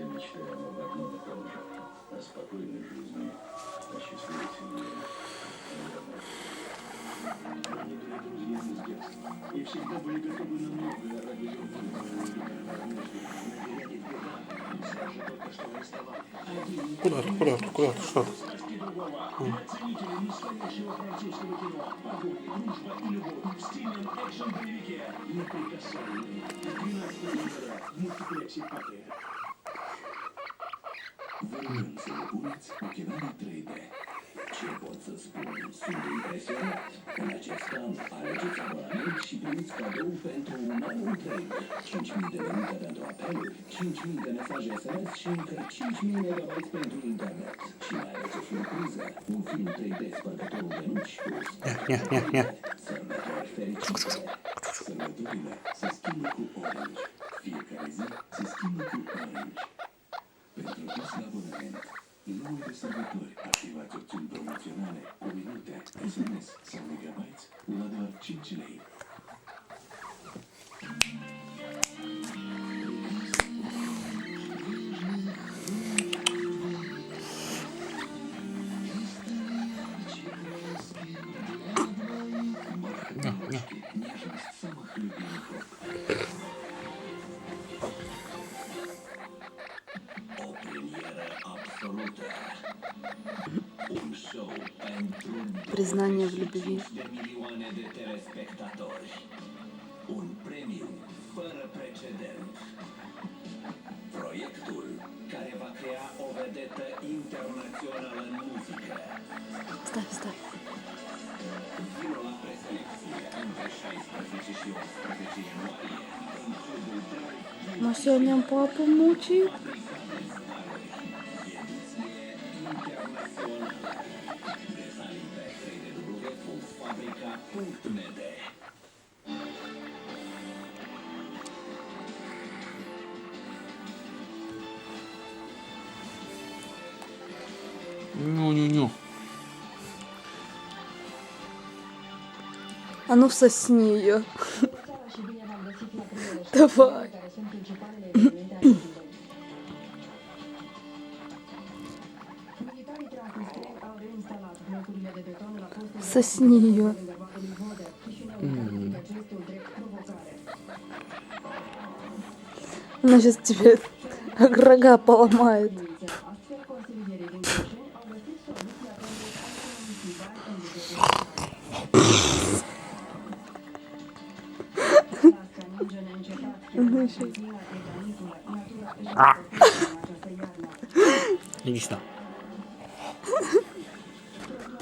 Все мечтаем об одном и том же. О спокойной жизни, о счастливой семье. Мы были друзьями с детства. И всегда были готовы на многое ради. Один Куда ты, куда ты, куда ты, что? Для ценителей настоящего французского кино. Огонь, дружба и любовь в стильном экшн-боевике. Неприкасаемые. 12 номера. Мультиплексе Vă rog să curați ochelari 3D. Ce pot să spun? Sunt impresionat. În acest an alegeți abonament și primiți cadou pentru un an întreg. 5.000 de minute pentru apeluri, 5.000 de mesaje SMS și încă 5.000 MB pentru internet. Și mai aveți o surpriză, un film 3D spărgătorul de nuci cu Ia, ia, ia. Sărbători fericite! Sărbătorile se schimbă cu Orange. Fiecare zi se schimbă cu Orange. Promoționale cu minute, SMS sau megabytes la doar 5 lei. Nie, nie. Нежность Признание в любви. de milioane de telespectatori. Un premiu fără precedent. Proiectul care va crea o vedetă internațională în muzică. Ставь, ставь. Vino la preselecție între 16 și 18 ianuarie în clubul Drive Мы сегодня папу мучаем. Ню-ню-ню. А ну сосни ее. Давай. Сосни ее. Она сейчас тебе рога поломает. Иди сюда.